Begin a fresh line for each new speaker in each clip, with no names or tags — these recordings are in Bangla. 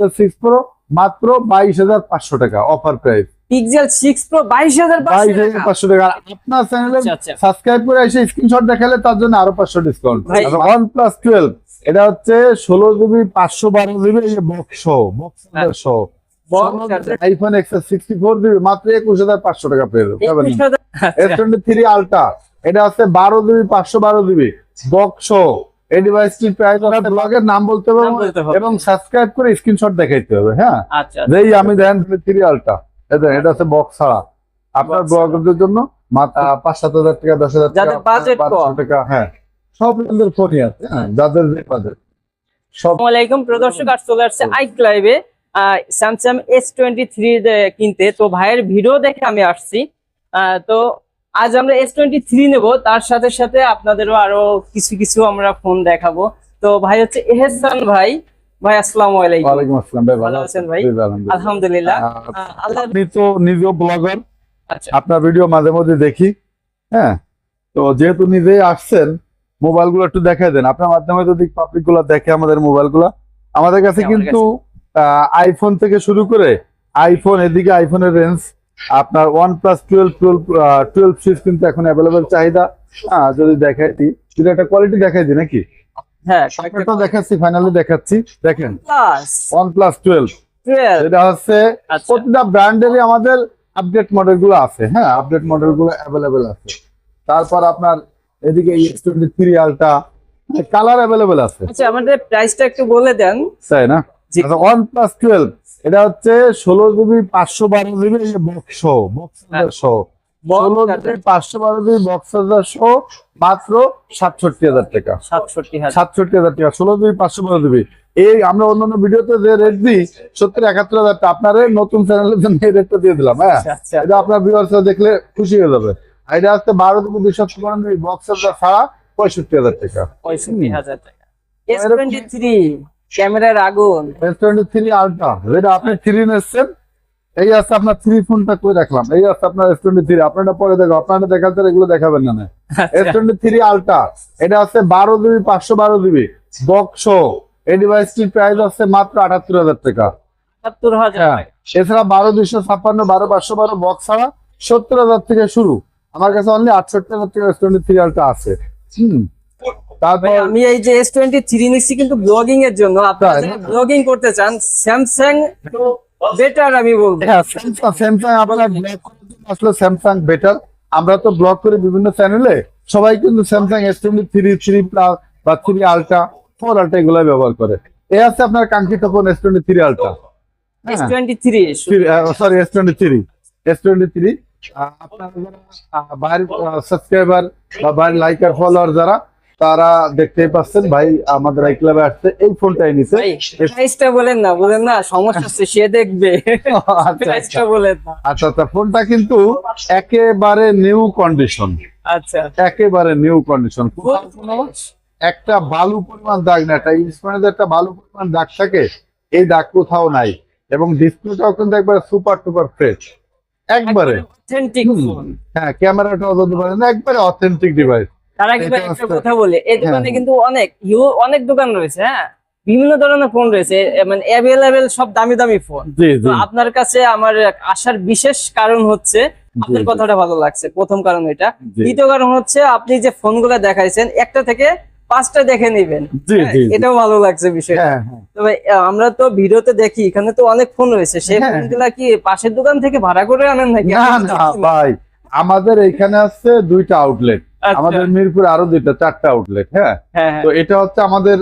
সিক্স প্রো মাত্র বাইশ হাজার পাঁচশো টাকা offer price
Pixel six pro বাইশ হাজার
বাইশ হাজার পাঁচশো টাকা। আপনার চ্যানেলে
আচ্ছা, আচ্ছা।
সাবস্ক্রাইব করে এসে স্ক্রিনশট দেখালে তার জন্য আরও পাঁচশো ডিসকাউন্ট
ভাই-
ওয়ান প্লাস টুয়েলভ এটা হচ্ছে ষোলো জিবি পাঁচশো বারো জিবি এই বক্স সহ বক্স। সহ iPhone XS sixty four GB মাত্র একুশ হাজার পাঁচশো টাকা পেয়ে যাবেন পাবেন
একুশ হাজার
এস টোয়েন্টি থ্রি আলট্রা এটা হচ্ছে বারো জিবি পাঁচশো বারো জিবি বক্স এই ডিভাইসটির প্রাইস ব্লগের নাম বলতে হবে এবং সাবস্ক্রাইব করে স্ক্রিনশট দেখাইতে হবে হ্যাঁ?
আচ্ছা
যেই আমি দেন থ্রি আলট্রা এটা হচ্ছে বক্স ছাড়া। আপনার ব্লগারদের জন্য পাঁচ সাত হাজার টাকা দশ হাজার টাকা হ্যাঁ। সব ব্র্যান্ডের ফোনই আছে হ্যাঁ যাদের যে বাজেট সব
প্রদর্শক আর চলে আসছে আইক লাইভে স্যামসাং এস টোয়েন্টি থ্রি কিনতে। তো ভাইয়ের ভিডিও দেখে আমি আসছি। তো আজ আমরা এস টোয়েন্টি থ্রি নেব তার সাথে সাথে আপনাদেরও আরও কিছু কিছু আমরা ফোন দেখাবো। তো ভাই হচ্ছে এহসান ভাই। ভাই আসসালামু আলাইকুম।
ওয়ালাইকুম আসসালাম ভাই ভালো
ভালো আছেন?
আছেন
ভাই?
আলহামদুলিল্লাহ। আপনি তো নিজেও ব্লগার
আচ্ছা।
আপনার ভিডিও মাঝে মধ্যে দেখি। হ্যাঁ? তো যেহেতু নিজেই আসছেন মোবাইলগুলো একটু দেখাই দেন। আপনার মাধ্যমে যদি পাবলিকগুলো দেখে আমাদের আমাদের কাছে কিন্তু আইফোন থেকে শুরু করে আইফোন এদিকে আইফোনের রেঞ্জ আপনার OnePlus twelve twelve twelve series কিন্তু এখন অ্যাভেলেবেল চাহিদা। যদি দেখাই দিই যদি একটা কোয়ালিটি দেখাই দিই নাকি?
হ্যাঁ
দেখাচ্ছি ফাইনালি দেখাচ্ছি। দেখেন
plus
OnePlus twelve
twelve
এটা হচ্ছে
আচ্ছা।
প্রতিটা ব্র্যান্ডেরই আমাদের আপডেট মডেলগুলো আছে হ্যাঁ আপডেট মডেলগুলো অ্যাভেলেবেল আছে। তারপর আপনার এদিকে X twenty three ultra colour available আছে।
আচ্ছা আমাদের প্রাইসটা একটু বলে দেন।
তাই না?
জি।
ওয়ান প্লাস টুয়েলভ এটা হচ্ছে ষোলো জিবি পাঁচশো বারো জিবি বক্স বক্স
হ্যাঁ।
ষোলো জিবি পাঁচশো বারো জিবি বক্স সহ মাত্র সাতষট্টি হাজার টাকা।
সাতষট্টি
সাতষট্টি হাজার টাকা ষোলো জিবি পাঁচশো বারো জিবি এই আমরা অন্যান্য ভিডিওতে যে রেট দিই সত্তর একাত্তর হাজার টাকা আপনার এই নতুন চ্যানেলের জন্য এই রেটটা দিয়ে দিলাম হ্যাঁ?
আচ্ছা আচ্ছা।
এটা আপনার ভিউয়ার্সরা দেখলে খুশি হয়ে যাবে। এটা হচ্ছে বারো থেকে দুইশো চুয়ান্ন বক্সের ছাড়া পঁয়ষট্টি হাজার টাকা।
পঁয়ষট্টি হাজার টাকা। ক্যামেরার আগুন।
এস টোয়েন্টি থ্রি আলট্রা যেটা আপনি থ্রি নিচ্ছেন। এই আছে আপনার থ্রি ফোনটা করে রাখলাম? এই আছে আপনার এস টোয়েন্টি থ্রি আপনারটা পরে দেখো আপনারটা দেখাতে এগুলো দেখাবেন না। না এস টোয়েন্টি থ্রি আলট্রা এটা আছে বারো জিবি পাঁচশো বারো জিবি বক্স এই ডিভাইসটির প্রাইস আছে মাত্র আটাত্তর হাজার টাকা।
সত্তর হাজার
হ্যাঁ। এছাড়া বারো দুইশো ছাপ্পান্ন বারো পাঁচশো বারো বক্স ছাড়া সত্তর হাজার থেকে শুরু। আমার কাছে অনলি আটষট্টি হাজার টাকা এস টোয়েন্টি থ্রি আলট্রা আছে। হুম। তারপর
আমি এই যে এস টোয়েন্টি থ্রি নিচ্ছি কিন্তু ব্লগিং এর জন্য। আপনারা? ব্লগিং করতে চান স্যামসাং বেটার আমি বলব।
হ্যাঁ স্যামসাং আপনার ব্লগ আসলে স্যামসাং বেটার আমরা তো ব্লগ করি বিভিন্ন চ্যানেলে সবাই কিন্তু Samsung S twenty three three plus বা থ্রি আলট্রা ফোর আলট্রা এগুলো ব্যবহার করে। এ আছে আপনার কাঙ্ক্ষিত phone S twenty three ultra sorry S twenty three S twenty three আপনার যারা আহ, বাইরের সাবস্ক্রাইবার বা বাইরের লাইকার ফলোয়ার যারা তারা দেখতেই পাচ্ছেন ভাই আমাদের এই ক্লাবে আসছে এই ফোনটাই নিছে।
প্রাইসটা বলেন না বলেন না সমস্যা হচ্ছে সে দেখবে।
আচ্ছা
প্রাইসটা বলেন না।
আচ্ছা আচ্ছা ফোনটা কিন্তু একেবারে নিউ কন্ডিশন
আচ্ছা।
একেবারে নিউ কন্ডিশন একটা বালু পরিমাণ দাগ না একটা ইনস্ট্রুমেন্টের একটা বালু পরিমাণ দাগ থাকে এই দাগ কোথাও নাই। এবং ডিসপ্লেটাও কিন্তু একবারে সুপার টুপার ফ্রেশ একবারে।
অথেন্টিক ফোন
হ্যাঁ ক্যামেরাটাও যদি বলেন একবারে অথেন্টিক ডিভাইস
তার একটা কথা বলি এই দোকানে
হ্যাঁ।
কিন্তু অনেক অনেক দোকান রয়েছে হ্যাঁ? বিভিন্ন ধরনের ফোন রয়েছে মানে অ্যাভেলেবেল সব দামি দামি ফোন আপনার কাছে আমার আসার বিশেষ কারণ হচ্ছে আপনার কথাটা ভালো লাগছে প্রথম কারণ এটা। দ্বিতীয় কারণ হচ্ছে আপনি যে ফোনগুলো দেখাইছেন একটা থেকে পাঁচটা দেখে নেবেন। হ্যাঁ। এটাও ভালো লাগছে বিষয়
হ্যাঁ হ্যাঁ।
তবে আমরা তো ভিডিওতে দেখি এখানে তো অনেক ফোন রয়েছে সেই
হ্যাঁ।
ফোনগুলা কি পাশের দোকান থেকে ভাড়া করে আনেন নাকি?
না না ভাই। আমাদের এখানে আছে দুইটা আউটলেট আমাদের মিরপুর আরও দুইটা চারটা আউটলেট হ্যাঁ?
হ্যাঁ হ্যাঁ।
তো এটা হচ্ছে আমাদের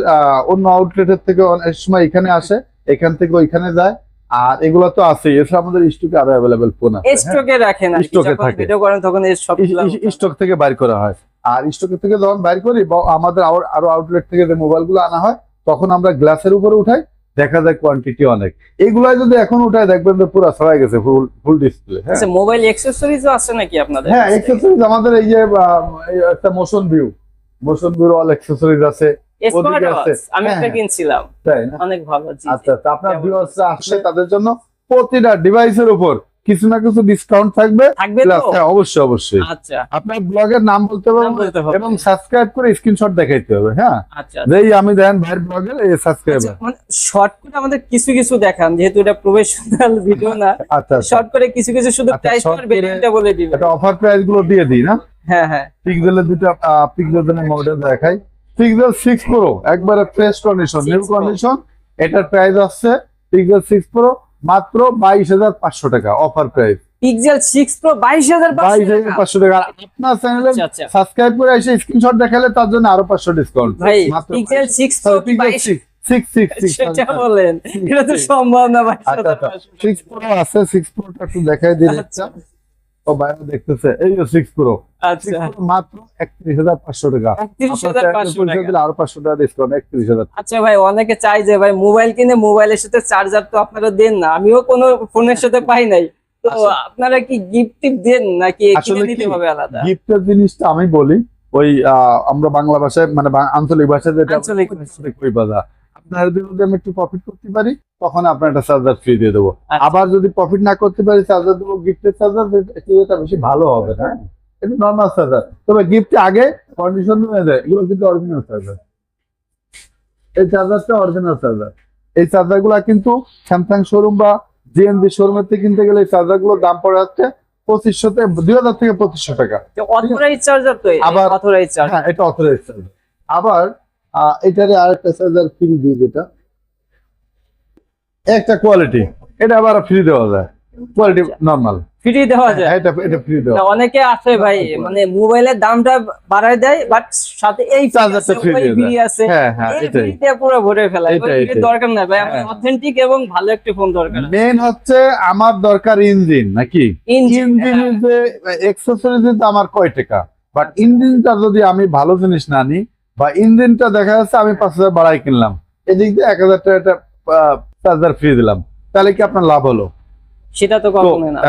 অন্য আউটলেটের থেকে অনেক সময় এখানে আসে এখান থেকে ওইখানে যায়। আর এগুলো তো আছে এছাড়া আমাদের স্টকে আরও অ্যাভেলেবেল ফোন আছে হ্যাঁ।
স্টকে রাখেন আর
স্টকে থাকে।
ভিডিও করেন তখন এই সব
স্টক থেকে বাইর করা হয়। আর স্টক থেকে যখন বাইর করি আমাদের আরো- আউটলেট থেকে যে মোবাইলগুলো আনা হয় তখন আমরা গ্লাসের উপরে উঠাই দেখা যায় কোয়ান্টিটি অনেক এগুলাই যদি এখন উঠায় দেখবেন যে পুরো ছড়াই গেছে ফুল ফুল ডিসপ্লে হ্যাঁ
আচ্ছা মোবাইল অ্যাকসেসরিজও আছে নাকি আপনাদের
হ্যাঁ অ্যাকসেসরিজ আমাদের এই যে একটা motion view motion view all accessories আছে।
আমি
হ্যাঁ,
একটা
হ্যাঁ।
কিনছিলাম
তাই না
অনেক ভালো।
আচ্ছা আচ্ছা আপনার? ভিউয়ার্সরা আসলে তাদের জন্য প্রতিটা ডিভাইসের উপর কিছু না কিছু ডিসকাউন্ট থাকবে হ্যাঁ অবশ্যই অবশ্যই।
আচ্ছা।
আপনার ব্লগের নাম বলতে
হবে।
এবং সাবস্ক্রাইব করে স্ক্রিনশট দেখাইতে হবে হ্যাঁ?
আচ্ছা
যেই আমি দেন ভাইয়ের ব্লগের এই সাবস্ক্রাইবার
মানে শর্ট করে আমাদের কিছু কিছু দেখান যেহেতু এটা প্রফেশনাল ভিডিও না।
আচ্ছা আচ্ছা।
শর্ট করে কিছু কিছু শুধু
আচ্ছা,
প্রাইস আর
করে-
ভেরিয়েন্টটা বলে দিবেন।
এটা অফার প্রাইসগুলো দিয়ে দিই না?
হ্যাঁ হ্যাঁ।
পিক্সেলের দুটো পিক্সেলের মডেল দেখাই। পিক্সেল সিক্স প্রো একবারে ফ্রেশ কন্ডিশন
6
নিউ কন্ডিশন এটার প্রাইস আসছে পিক্সেল সিক্স প্রো মাত্র বাইশ হাজার পাঁচশো টাকা অফার প্রাইস
পিক্সেল 6 প্রো 22500
বাইশ হাজার পাঁচশো টাকা। আর আপনার চ্যানেলে
আচ্ছা আচ্ছা।
সাবস্ক্রাইব করে এসে স্ক্রিনশট দেখালে তার জন্য আরও পাঁচশো ডিসকাউন্ট
ভাই
মাত্র
Pixel 6 pro
Pixel six six six
সেটা বলেন। এটা তো সম্ভব না ভাই
আচ্ছা আচ্ছা। সিক্স প্রো আছে সিক্স প্রোটা একটু দেখাই
আচ্ছা।
ও বাইরে দেখতেছে এই যে সিক্স প্রো
আচ্ছা।
মাত্র একত্রিশ হাজার পাঁচশো টাকা।
31500 টাকা।
দিলে আরও পাঁচশো টাকা ডিসকাউন্ট একত্রিশ হাজার
আচ্ছা ভাই অনেকে চাই যে ভাই মোবাইল কিনে মোবাইলের সাথে চার্জার তো আপনারা দেন না। আমিও কোনো ফোনের সাথে পাই নাই। তো আপনারা কি গিফট দেন নাকি নিতে হবে আলাদা?
গিফটের জিনিসটা আমি বলি ওই আমরা বাংলা ভাষায় মানে আঞ্চলিক ভাষায় যেটা
আঞ্চলিক
কই বাজা আপনার যদি আমি একটু প্রফিট করতে পারি তখন আপনার একটা চার্জার ফ্রি দিয়ে দেবো।
আচ্ছা।
আবার যদি প্রফিট না করতে পারি চার্জার দেবো গিফটের চার্জার এটা বেশি ভালো হবে না। এটা নর্মাল চার্জার তবে গিফটে আগে কন্ডিশন যায় এগুলো কিন্তু অরিজিনাল চার্জার এই চার্জারটা অরিজিনাল চার্জার এই চার্জারগুলা কিন্তু স্যামসাং শোরুম বা জিএনবি শোরুমের থেকে কিনতে গেলে এই চার্জারগুলোর দাম পড়ে যাচ্ছে পঁচিশশো থেকে দুই হাজার থেকে পঁচিশশো টাকা। আবার- হ্যাঁ এটা অথরাইজ চার্জার আবার এটারে আরেকটা চার্জার ফ্রি দিই যেটা একটা কোয়ালিটি এটা আবার ফ্রি দেওয়া যায়। কোয়ালিটি নর্মাল
ফ্রি দেওয়া যায়?
এটা এটা ফ্রি দেওয়া।
অনেকে আছে ভাই মানে মোবাইলের দামটা বাড়ায় দেয় বাট সাথে এই
চার্জারটা দিয়ে
ফ্রি আছে।
হ্যাঁ হ্যাঁ এটাই।
দিয়ে পুরো ভরে ফেলা
এটাই।
দরকার নাই ভাই আমার
হ্যাঁ।
অথেন্টিক এবং ভালো একটা ফোন দরকার
মেন হচ্ছে আমার দরকার ইঞ্জিন নাকি?
ইঞ্জিন
যে এক্সেসরিজ তো আমার কয় টাকা? বাট ইঞ্জিনটা যদি আমি ভালো জিনিস না নিই বা ইঞ্জিনটা দেখা যাচ্ছে আমি পাঁচ হাজার বাড়াই কিনলাম। এদিক দিয়ে এক হাজার টাকা চার্জার ফ্রি দিলাম। তাহলে কি আপনার লাভ হলো?
সেটা তো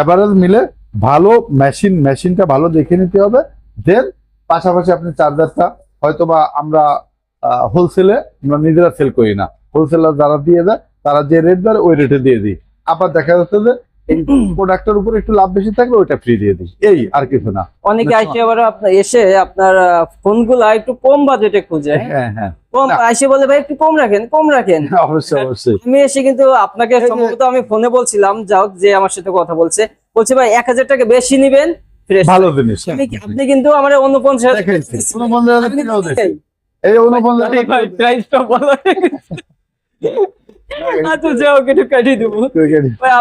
এভারেজ মিলে ভালো মেশিন মেশিনটা ভালো দেখে নিতে হবে। দেন পাশাপাশি আপনি চার্জারটা হয়তোবা আমরা হোলসেলে আমরা নিজেরা সেল করি না। হোলসেলার যারা দিয়ে দেয় তারা যে রেট দেয় ওই রেটে দিয়ে দিই। আবার দেখা যাচ্ছে যে এই প্রোডাক্টের উপর একটু লাভ বেশি থাকলে ওইটা ফ্রি দিয়ে দিই। এই আর কিছু না।
অনেকে
না,
আসে আবার আপনার এসে আপনার ফোনগুলা একটু কম বাজেটে খুঁজে। হ্যাঁ?
হ্যাঁ।
কম। বলে ভাই একটু কম রাখেন কম রাখেন।
অবশ্যই অবশ্যই।
আমি এসে কিন্তু আপনাকে সম্ভবত আমি ফোনে বলছিলাম যাও যে আমার সাথে কথা বলছে। বলছে ভাই এক হাজার টাকা বেশি নিবেন ফ্রেশ
ভালো জিনিস।
আপনি কিন্তু আমার উনপঞ্চাশ
এই
প্রাইসটা বলো। আচ্ছা যাও একটু কাটিয়ে দেবো।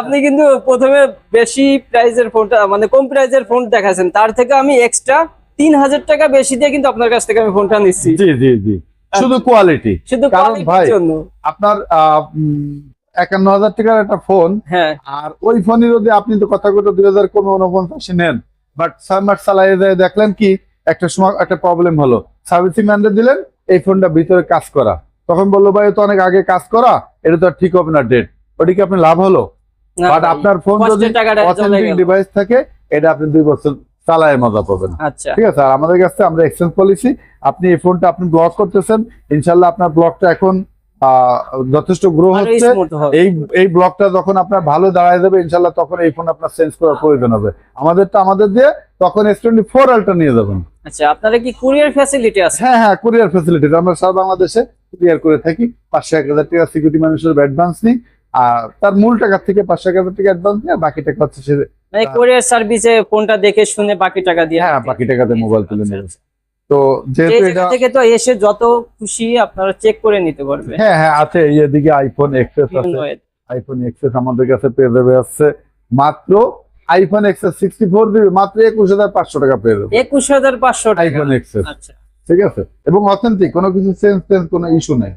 আপনি কিন্তু প্রথমে বেশি প্রাইজের ফোনটা মানে কম প্রাইজের ফোন দেখাচ্ছেন। তার থেকে আমি এক্সট্রা তিন হাজার টাকা বেশি দিয়ে কিন্তু আপনার কাছ থেকে আমি ফোনটা নিচ্ছি।
জি জি জি। শুধু কোয়ালিটি
শুধু
কারণ ভাই, আপনার আহ, একান্ন হাজার টাকার একটা ফোন
হ্যাঁ।
আর ওই ফোনে যদি আপনি তো কথা কথা দুই হাজার কমে উনপঞ্চাশে নেন বাট চালাই যায় দেখলেন কি একটা সময় একটা প্রবলেম হলো। সার্ভিসিং ম্যান্ডে দিলেন এই ফোনটা ভিতরে কাজ করা। তখন বলল ভাই তো অনেক আগে কাজ করা এটা তো ঠিক হবে না ডেট ওটা কি আপনি লাভ হলো? বাট আপনার ফোন যদি অথেন্টিক ডিভাইস থাকে এটা আপনি দুই বছর চালায় মজা পাবেন।
আচ্ছা।
ঠিক আছে আর আমাদের কাছে আমরা এক্সচেঞ্জ পলিসি আপনি এই ফোনটা আপনি ব্লক করতেছেন ইনশাল্লাহ আপনার ব্লকটা এখন যথেষ্ট গ্রো হচ্ছে। এই এই ব্লকটা যখন আপনার ভালো দাঁড়ায় যাবে ইনশাল্লাহ তখন এই ফোন আপনার চেঞ্জ করার প্রয়োজন হবে। আমাদের তো আমাদের দিয়ে তখন এস টোয়েন্টি ফোর আলটা নিয়ে যাবেন।
আচ্ছা আপনারা কি কুরিয়ার ফ্যাসিলিটি আছে?
হ্যাঁ হ্যাঁ কুরিয়ার ফেসিলিটি আমরা সারা বাংলাদেশে কুরিয়ার করে থাকি পাঁচশো এক হাজার টাকা সিকিউরিটি মানুষের অ্যাডভান্স নিই আর তার মূল টাকা থেকে পাঁচশো এক হাজার টাকা অ্যাডভান্স নিয়ে আর বাকি টাকা হচ্ছে সে
মানে কুরিয়ার সার্ভিসে ফোনটা দেখে শুনে বাকি টাকা দিয়ে
হ্যাঁ বাকি টাকাতে মোবাইল তুলে
আচ্ছা,
নেবে তো যেহেতু এটা
থেকে তো এসে যত খুশি আপনারা চেক করে নিতে পারবে
হ্যাঁ হ্যাঁ আছে এই এদিকে আইফোন এক্সেস আছে। আইফোন এক্সেস আমাদের কাছে পেয়ে যাবে আছে মাত্র আইফোন এক্সেস সিক্সটি ফোর দিবে মাত্র একুশ হাজার পাঁচশো টাকা পেয়ে যাবে।
একুশ হাজার পাঁচশো
আইফোন এক্সেস
আচ্ছা।
ঠিক আছে? এবং অথেন্টিক কোনো কিছু চেঞ্জ চেঞ্জ কোনো ইস্যু নেই।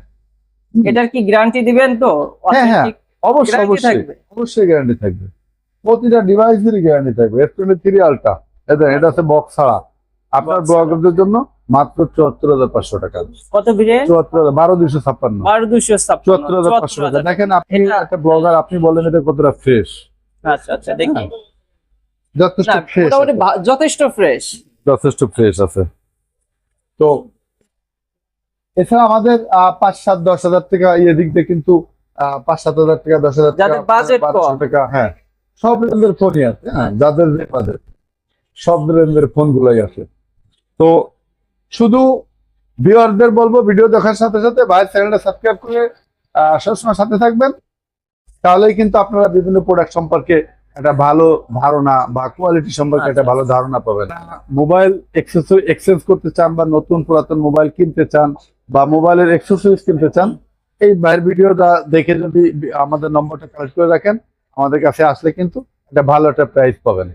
এটার কি গ্যারান্টি দিবেন তো?
হ্যাঁ, হ্যাঁ। অবশ্যই অবশ্যই। অবশ্যই গ্যারান্টি থাকবে। প্রতিটা ডিভাইসের গ্যারান্টি থাকবে। এস টোয়েন্টি থ্রি আলটা এটা এটা আছে বক্স ছাড়া। আপনার ব্লগারদের জন্য মাত্র চুয়াত্তর হাজার পাঁচশো টাকা।
কত
চুয়াত্তর হাজার বারো দুইশো ছাপ্পান্ন।
বারো দুশো
চুয়াত্তর হাজার পাঁচশো টাকা। দেখেন আপনি একটা ব্লগার আপনি বলেন এটা কতটা ফ্রেশ
আচ্ছা আচ্ছা দেখি।
যথেষ্ট
না,
ফ্রেশ
যথেষ্ট ফ্রেশ
যথেষ্ট ফ্রেশ আছে। তো এছাড়া আমাদের পাঁচ সাত দশ হাজার টাকা এই দিক দিয়ে কিন্তু পাঁচ সাত হাজার টাকা দশ হাজার টাকা হ্যাঁ। সব রেঞ্জের ফোনই আছে হ্যাঁ যাদের বাজেট সব রেঞ্জের ফোন গুলোই আছে। তো শুধু ভিউয়ারদের বলব ভিডিও দেখার সাথে সাথে ভাইয়ের চ্যানেলটা সাবস্ক্রাইব করে আহ, সবসময় সাথে থাকবেন। তাহলেই কিন্তু আপনারা বিভিন্ন প্রোডাক্ট সম্পর্কে একটা ভালো ধারণা বা কোয়ালিটি সম্পর্কে একটা
আচ্ছা।
ভালো ধারণা পাবেন মোবাইল এক্সেসরি এক্সচেঞ্জ করতে চান বা নতুন পুরাতন মোবাইল কিনতে চান বা মোবাইলের এক্সেসরিজ কিনতে চান এই বাইরের ভিডিওটা দেখে যদি আমাদের নম্বরটা কালেক্ট করে রাখেন আমাদের কাছে আসলে কিন্তু একটা ভালো একটা প্রাইস পাবেন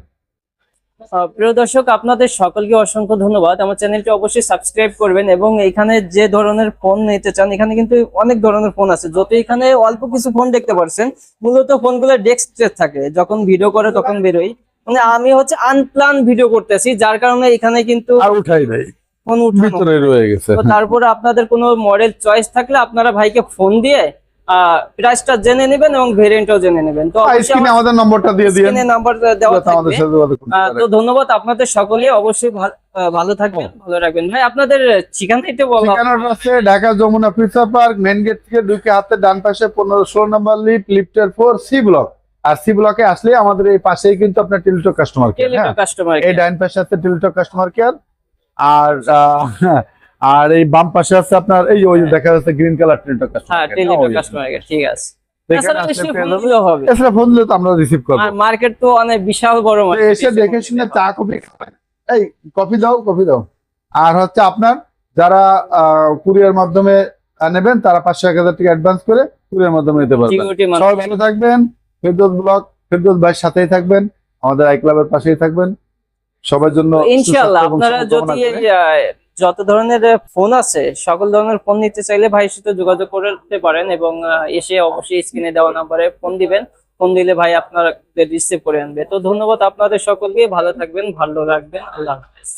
প্রিয় দর্শক আপনাদের সকলকে অসংখ্য ধন্যবাদ। আমার চ্যানেলটি অবশ্যই সাবস্ক্রাইব করবেন এবং এখানে যে ধরনের ফোন নিতে চান এখানে কিন্তু অনেক ধরনের ফোন আছে। যত এখানে অল্প কিছু ফোন দেখতে পারছেন মূলত ফোনগুলো ডেস্ক থাকে। যখন ভিডিও করে তখন বেরোই মানে আমি হচ্ছে আনপ্লান ভিডিও করতেছি যার কারণে এখানে কিন্তু
আর উঠাই নাই।
ফোন উঠানো।
রয়ে গেছে।
তারপরে আপনাদের কোনো মডেল চয়েস থাকলে আপনারা ভাইকে ফোন দিয়ে প্রাইসটা জেনে নেবেন এবং ভেরিয়েন্টও জেনে নেবেন। তো
স্ক্রিনে আমাদের নম্বরটা দিয়ে দিন
স্ক্রিনে নাম্বার দেওয়া
আমাদের সাথে যোগাযোগ
তো ধন্যবাদ আপনাদের সকলে অবশ্যই ভালো থাকবেন ভালো রাখবেন। ভাই আপনাদের ঠিকানা একটু বলো।
ঠিকানাটা আছে Dhaka Jamuna future park main gate থেকে ঢুকে হাতে ডান পাশে পনেরো ষোলো নাম্বার লিফট লিফটের ফোর সি ব্লক আর সি ব্লকে আসলে আমাদের এই পাশেই কিন্তু আপনার টেলিটক কাস্টমার কেয়ার হ্যাঁ।
কাস্টমার
এই ডাইন পাশে আছে টেলিটক কাস্টমার কেয়ার আর আর এই বাম পাশে আছে আপনার এই ওই দেখা যাচ্ছে গ্রিন কালার টেলিটক
হ্যাঁ টেলিটক কাস্টমার ঠিক আছে।
আমরা রিসিভ করব।
মার্কেট তো অনেক বিশাল বড়
এসে দেখে শুনে চা কফি এই কফি দাও কফি দাও। আর হচ্ছে আপনার যারা কুরিয়ার মাধ্যমে নেবেন তারা পাঁচশো এক হাজার টাকা অ্যাডভান্স করে কুরিয়ার মাধ্যমে নিতে পারবেন। সবাই ভালো থাকবেন। ফেরদৌস ব্লগ ফেরদৌস ভাইয়ের সাথেই থাকবেন। আমাদের আই ক্লাবের পাশেই থাকবেন। সবার জন্য এবং
আপনারা যদি যত ধরনের ফোন আছে, সকল ধরনের ফোন নিতে চাইলে ভাইয়ের সাথে যোগাযোগ করতে পারেন এবং এসে অবশ্যই স্ক্রিনে দেওয়া নাম্বারে ফোন দিবেন। ফোন দিলে ভাই আপনার রিসিভ করে আনবে। তো ধন্যবাদ আপনাদের সকলকে। ভালো থাকবেন, ভালো রাখবেন আল্লাহ হাফেজ।